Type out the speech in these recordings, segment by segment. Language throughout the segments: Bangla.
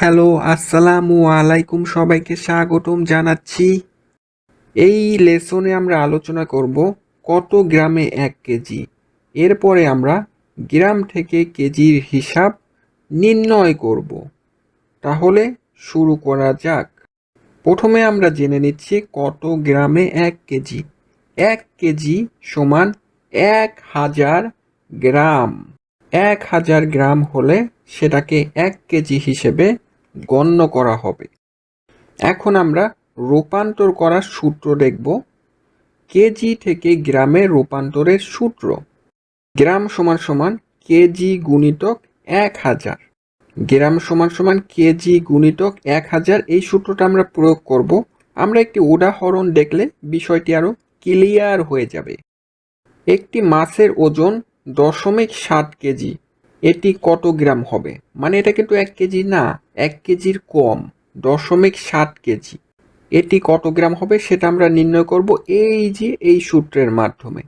হ্যালো, আসসালামু আলাইকুম সবাইকে স্বাগতম জানাচ্ছি। এই লেসনে আমরা আলোচনা করব কত গ্রামে এক কেজি। এরপরে আমরা গ্রাম থেকে কেজির হিসাব নির্ণয় করব। তাহলে শুরু করা যাক। প্রথমে আমরা জেনে নিচ্ছি কত গ্রামে এক কেজি। এক কেজি সমান এক হাজার গ্রাম। এক হাজার গ্রাম হলে সেটাকে এক কেজি হিসেবে গণ্য করা হবে। এখন আমরা রূপান্তর করার সূত্র দেখব। কেজি থেকে গ্রামে রূপান্তরের সূত্র। গ্রাম সমান সমান কেজি গুণিতক এক হাজার। গ্রাম সমান সমান কেজি গুণিতক এক হাজার এই সূত্রটা আমরা প্রয়োগ করব। আমরা একটি উদাহরণ দেখলে বিষয়টি আরও ক্লিয়ার হয়ে যাবে। একটি মাছের ওজন দশমিক সাত কেজি। এটি কত গ্রাম হবে? মানে এটা কিন্তু এক কেজি না, এক কেজির কম, দশমিক সাত কেজি। এটি কত গ্রাম হবে সেটা আমরা নির্ণয় করব এই যে এই সূত্রের মাধ্যমে।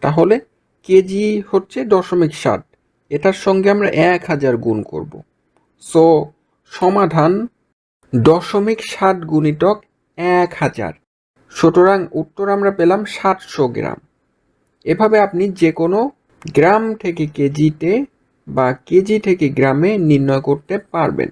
তাহলে কেজি হচ্ছে দশমিক সাত, এটার সঙ্গে আমরা এক হাজার গুণ করব। সো সমাধান দশমিক সাত গুণিতক এক হাজার। সুতরাং উত্তর আমরা পেলাম সাতশো গ্রাম। এভাবে আপনি যে কোনো গ্রাম থেকে কেজিতে বা কেজি থেকে গ্রামে নির্ণয় করতে পারবেন।